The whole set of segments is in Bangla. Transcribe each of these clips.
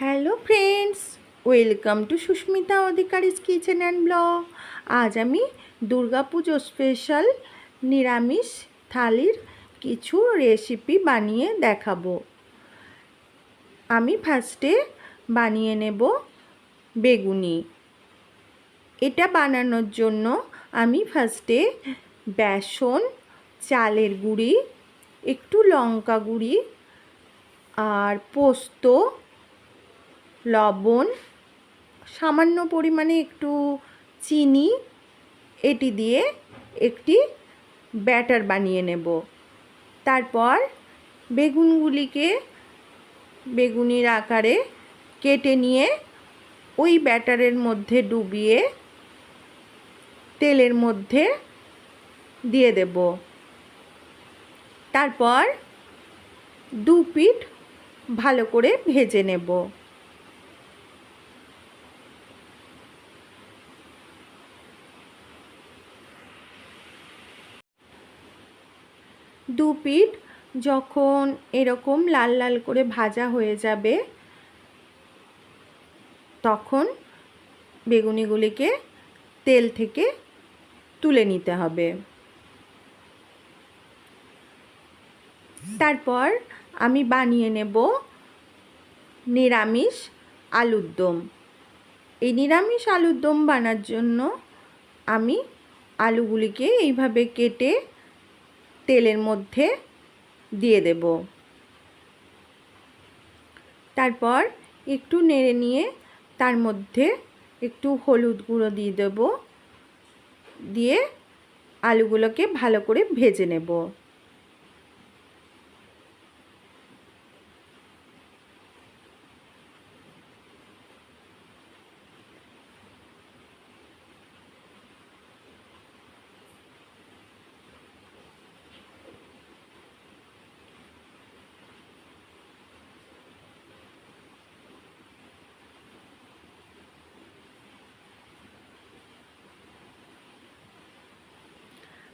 Hello friends, welcome to Susmita Adhikari's kitchen and blog. আজ আমি দুর্গাপুজো স্পেশাল নিরামিষ থালির কিছু রেসিপি বানিয়ে দেখাবো। আমি ফার্স্টে বানিয়ে নেব বেগুনি। এটা বানানোর জন্য আমি ফার্স্টে বেসন, চালের গুঁড়ি, একটু লঙ্কা গুঁড়ি আর পোস্ত লবণ, সামান্য পরিমাণে একটু চিনি, এটি দিয়ে একটি ব্যাটার বানিয়ে নেব। তারপর বেগুনগুলিকে বেগুনির আকারে কেটে নিয়ে ওই ব্যাটারের মধ্যে ডুবিয়ে তেলের মধ্যে দিয়ে দেব। তারপর দু পিঠ ভালো করে ভেজে নেব। দু পিঠ যখন এরকম লাল লাল করে ভাজা হয়ে যাবে, তখন বেগুনিগুলিকে তেল থেকে তুলে নিতে হবে। তারপর আমি বানিয়ে নেব নিরামিষ আলুর দম। এই নিরামিষ আলুর দম বানার জন্য আমি আলুগুলিকে এইভাবে কেটে তেলের মধ্যে দিয়ে দেব। তারপর একটু নেড়ে নিয়ে তার মধ্যে একটু হলুদ গুঁড়ো দিয়ে দেব। দিয়ে আলুগুলোকে ভালো করে ভেজে নেব।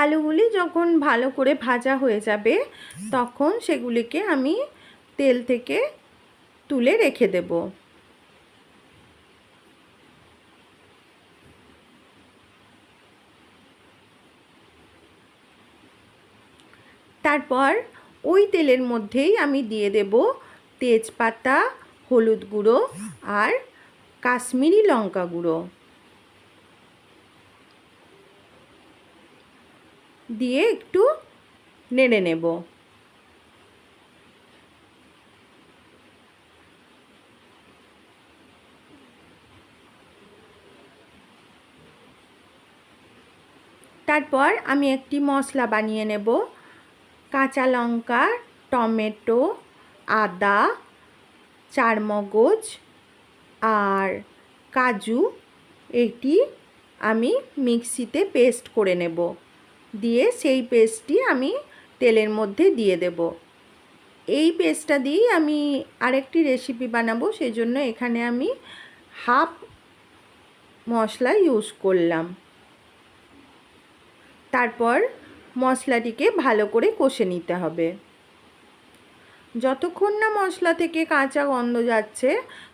আলুগুলি যখন ভালো করে ভাজা হয়ে যাবে, তখন সেগুলিকে আমি তেল থেকে তুলে রেখে দেব। তারপর ওই তেলের মধ্যেই আমি দিয়ে দেব তেজপাতা, হলুদ গুঁড়ো আর কাশ্মীরি লঙ্কা গুঁড়ো। দিয়ে একটু নেড়ে নেব। তারপর আমি একটি মশলা বানিয়ে নেব। কাঁচা লঙ্কা, টমেটো, আদা, চারমগজ আর কাজু, এটি আমি মিক্সিতে পেস্ট করে নেব। দিয়ে সেই পেস্টটি আমি তেলের মধ্যে দিয়ে দেব। এই পেস্টটা দিয়েই আমি আরেকটি রেসিপি বানাবো সেই জন্য এখানে আমি হাফ মশলা ইউজ করলাম। তারপর মশলাটিকে ভালো করে কষে নিতে হবে। যতক্ষণ না মশলা থেকে কাঁচা গন্ধ যাচ্ছে,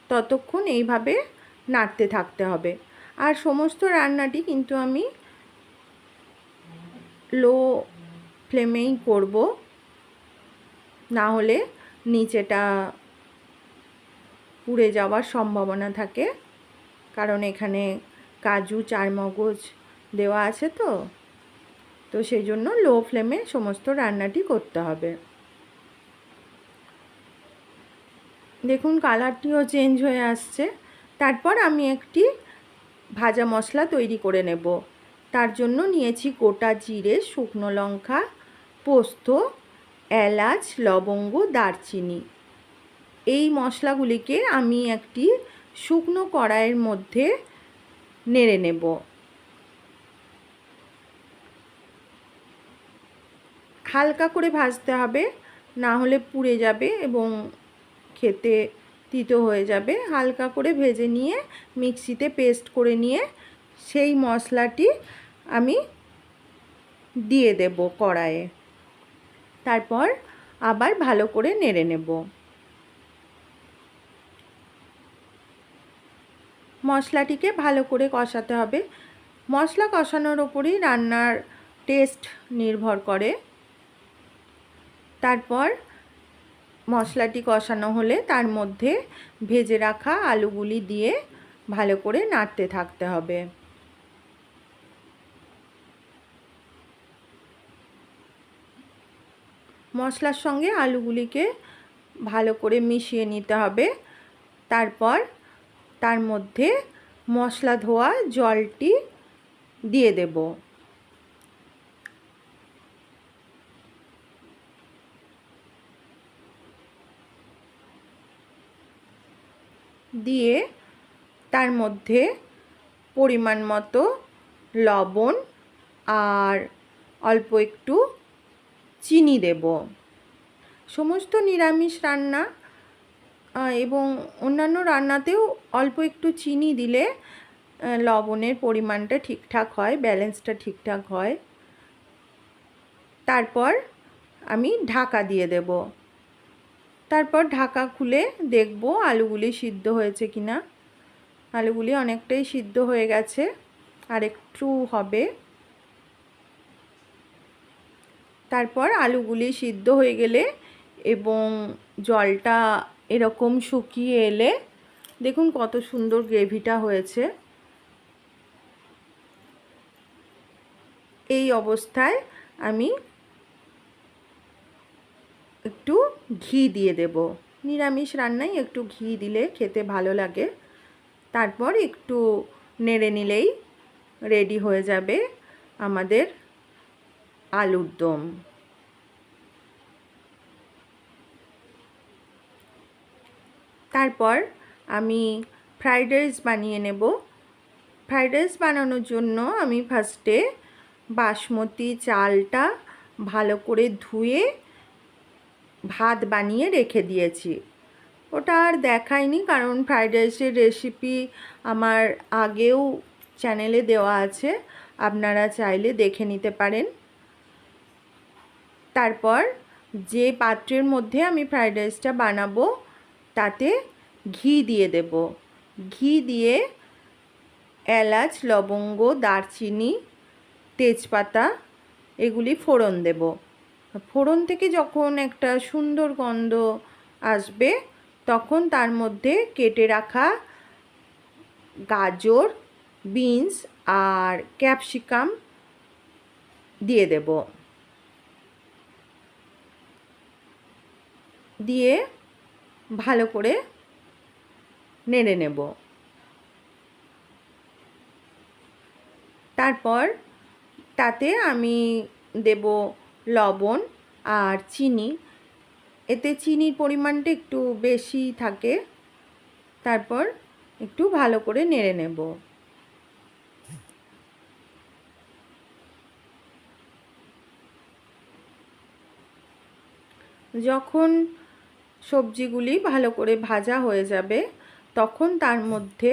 ততক্ষণ এইভাবে নাড়তে থাকতে হবে। আর সমস্ত রান্নাটি কিন্তু আমি লো ফ্লেমেই করব। না হলে নিচেটা পুড়ে যাওয়ার সম্ভাবনা থাকে। কারণ এখানে কাজু, চারমগজ দেওয়া আছে তো। তো সেই জন্য লো ফ্লেমে সমস্ত রান্নাটি করতে হবে। দেখুন, কালারটিও চেঞ্জ হয়ে আসছে। তারপর আমি একটি ভাজা মশলা তৈরি করে নেব। তার জন্য নিয়েছি গোটা জিরে, শুকনো লঙ্কা, পোস্ত, এলাচ, লবঙ্গ, দারচিনি। এই মশলাগুলিকে আমি একটি শুকনো কড়াইয়ের মধ্যে নেড়ে নেব। হালকা করে ভাজতে হবে, না হলে পুড়ে যাবে এবং খেতে তিতো হয়ে যাবে। হালকা করে ভেজে নিয়ে মিক্সিতে পেস্ট করে নিয়ে সেই মশলাটি আমি দিয়ে দেব কড়াইয়ে। তারপর আবার ভালো করে নেড়ে নেব। মশলাটিকে ভালো করে কষাতে হবে। মশলা কষানোর ওপরেই রান্নার টেস্ট নির্ভর করে। তারপর মশলাটি কষানো হলে তার মধ্যে ভেজে রাখা আলুগুলি দিয়ে ভালো করে নাড়তে থাকতে হবে। মশলার সঙ্গে আলুগুলিকে ভালো করে মিশিয়ে নিতে হবে। তারপর তার মধ্যে মশলা ধোয়া জলটি দিয়ে দেব। দিয়ে তার মধ্যে পরিমাণ মতো লবণ আর অল্প একটু চিনি দেব। সমস্ত নিরামিষ রান্না এবং অন্যান্য রান্নাতেও অল্প একটু চিনি দিলে লবণের পরিমাণটা ঠিকঠাক হয়, ব্যালেন্সটা ঠিকঠাক হয়। তারপর আমি ঢাকা দিয়ে দেব। তারপর ঢাকা খুলে দেখব আলুগুলি সিদ্ধ হয়েছে কি না আলুগুলি অনেকটাই সিদ্ধ হয়ে গেছে আর একটু হবে। তারপর আলুগুলি সিদ্ধ হয়ে গেলে এবং জলটা এরকম শুকিয়ে এলে দেখুন কত সুন্দর গ্রেভিটা হয়েছে। এই অবস্থায় আমি একটু ঘি দিয়ে দেব। নিরামিষ রান্নায় একটু ঘি দিলে খেতে ভালো লাগে। তারপর একটু নেড়ে নিলেই রেডি হয়ে যাবে আমাদের আলুর দম। তারপর আমি ফ্রাইড রাইস বানিয়ে নেব। ফ্রাইড রাইস বানানোর জন্য আমি ফার্স্টে বাসমতি চালটা ভালো করে ধুয়ে ভাত বানিয়ে রেখে দিয়েছি। ওটা আর দেখাইনি কারণ ফ্রাইড রাইসের রেসিপি আমার আগেও চ্যানেলে দেওয়া আছে। আপনারা চাইলে দেখে নিতে পারেন। তারপর যে পাত্রের মধ্যে আমি ফ্রায়েড রাইসটা বানাবো, তাতে ঘি দিয়ে দেব। ঘি দিয়ে এলাচ, লবঙ্গ, দারচিনি, তেজপাতা, এগুলি ফোড়ন দেব। ফোড়ন থেকে যখন একটা সুন্দর গন্ধ আসবে, তখন তার মধ্যে কেটে রাখা গাজর, বিনস আর ক্যাপসিকাম দিয়ে দেব। দিয়ে ভালো করে নেড়ে নেব। তারপর তাতে আমি দেব লবণ আর চিনি। এতে চিনির পরিমাণটা একটু বেশি থাকে। তারপর একটু ভালো করে নেড়ে নেব। যখন সবজিগুলি ভালো করে ভাজা হয়ে যাবে, তখন তার মধ্যে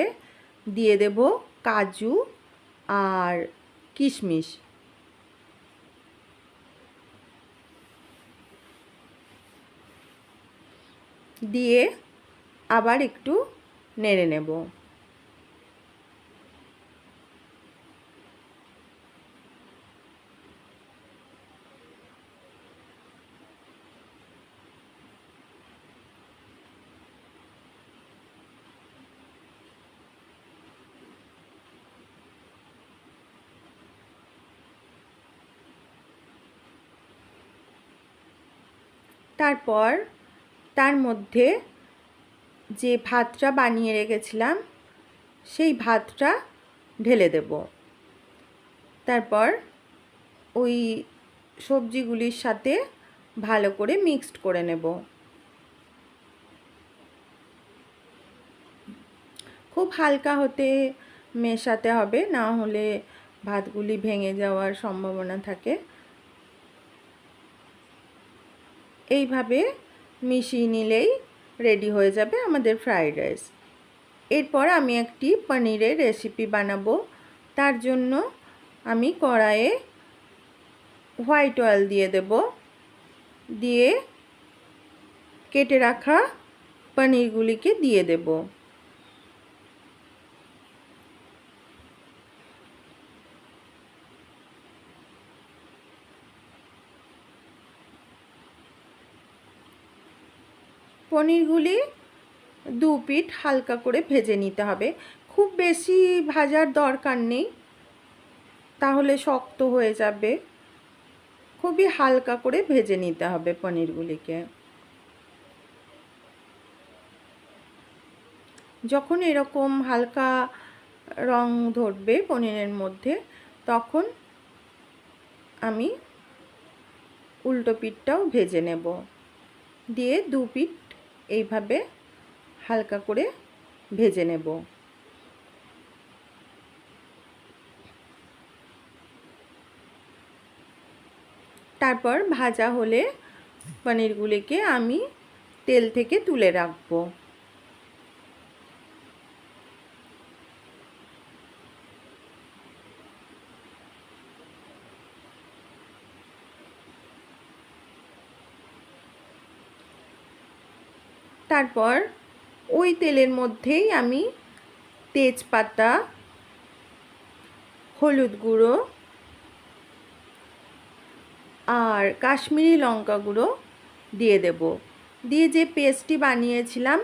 দিয়ে দেব কাজু আর কিশমিশ। দিয়ে আবার একটু নেড়ে নেব। তারপর তার মধ্যে যে ভাতটা বানিয়ে রেখেছিলাম, সেই ভাতটা ঢেলে দেব। তারপর ওই সবজিগুলির সাথে ভালো করে মিক্সড করে নেব। খুব হালকা হতে মেশাতে হবে, না হলে ভাতগুলি ভেঙে যাওয়ার সম্ভাবনা থাকে। এইভাবে মিশিয়ে নিলেই রেডি হয়ে যাবে আমাদের ফ্রায়েড রাইস এরপর আমি একটি পনিরের রেসিপি বানাবো। তার জন্য আমি কড়াইয়ে হোয়াইট অয়েল দিয়ে দেব। দিয়ে কেটে রাখা পনিরগুলিকে দিয়ে দেব। পনিরগুলি দু পিঠ হালকা করে ভেজে নিতে হবে। খুব বেশি ভাজার দরকার নেই। তাহলে শক্ত হয়ে যাবে। খুবই হালকা করে ভেজে নিতে হবে পনিরগুলিকে যখন এরকম হালকা রং ধরবে পনিরের মধ্যে, তখন আমি উল্টো পিঠটাও ভেজে নেব। দিয়ে দু পিঠ এইভাবে হালকা করে ভেজে নেব। তারপর ভাজা হলে পনিরগুলিকে আমি তেল থেকে তুলে রাখব। তারপর ওই তেলের মধ্যেই আমি তেজপাতা, হলুদ গুঁড়ো আর কাশ্মীরি লঙ্কা গুঁড়ো দিয়ে দেব। দিয়ে যে পেস্টটি বানিয়েছিলাম,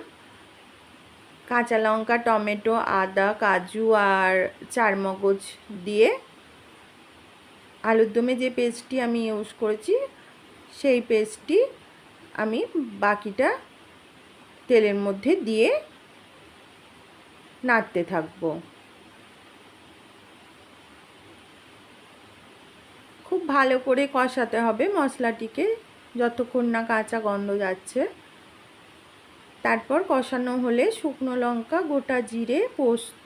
কাঁচা লঙ্কা, টমেটো, আদা, কাজু আর চারমগজ দিয়ে, আলুর দমে যে পেস্টটি আমি ইউজ করেছি, সেই পেস্টটি আমি বাকিটা তেলের মধ্যে দিয়ে নাড়তে থাকব। খুব ভালো করে কষাতে হবে মশলাটিকে যতক্ষণ না কাঁচা গন্ধ যাচ্ছে। তারপর কষানো হলে শুকনো লঙ্কা, গোটা জিরে, পোস্ত,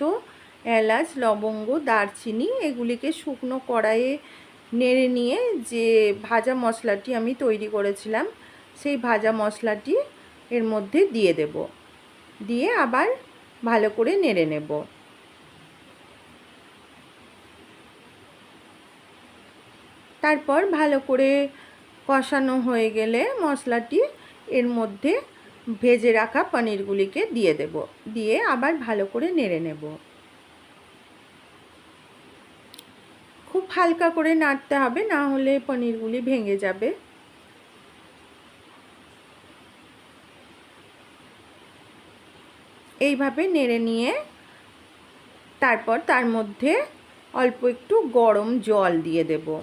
এলাচ, লবঙ্গ, দারচিনি এগুলিকে শুকনো কড়াইয়ে নেড়ে নিয়ে যে ভাজা মশলাটি আমি তৈরি করেছিলাম, সেই ভাজা মশলাটি এর মধ্যে দিয়ে দেব। দিয়ে আবার ভালো করে নেড়ে নেব। তারপর ভালো করে কষানো হয়ে গেলে মশলাটি এর মধ্যে ভেজে রাখা পনিরগুলিকে দিয়ে দেব। দিয়ে আবার ভালো করে নেড়ে নেব। খুব হালকা করে নাড়তে হবে, না হলে পনিরগুলি ভেঙে যাবে। এইভাবে নেড়ে নিয়ে তারপর তার মধ্যে অল্প একটু গরম জল দিয়ে দেব।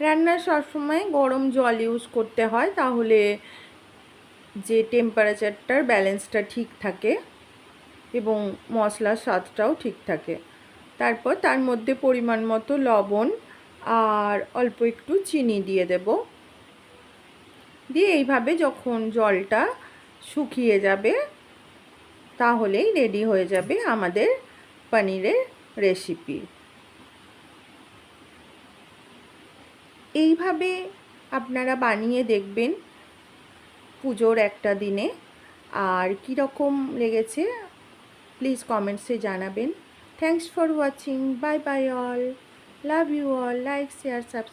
রান্নার সবসময় গরম জল ইউজ করতে হয়, তাহলে যে টেম্পারেচারটার ব্যালেন্সটা ঠিক থাকে এবং মশলার স্বাদটাও ঠিক থাকে। তারপর তার মধ্যে পরিমাণ মতো লবণ আর অল্প একটু চিনি দিয়ে দেব। দিয়ে এইভাবে যখন জলটা শুকিয়ে যাবে তাহলেই রেডি হয়ে যাবে আমাদের পনিরের রেসিপি এইভাবে আপনারা বানিয়ে দেখবেন পুজোর একটা দিনে। আর কীরকম লেগেছে প্লিজ কমেন্টসে জানাবেন। Thanks for watching bye bye all love you all like share subscribe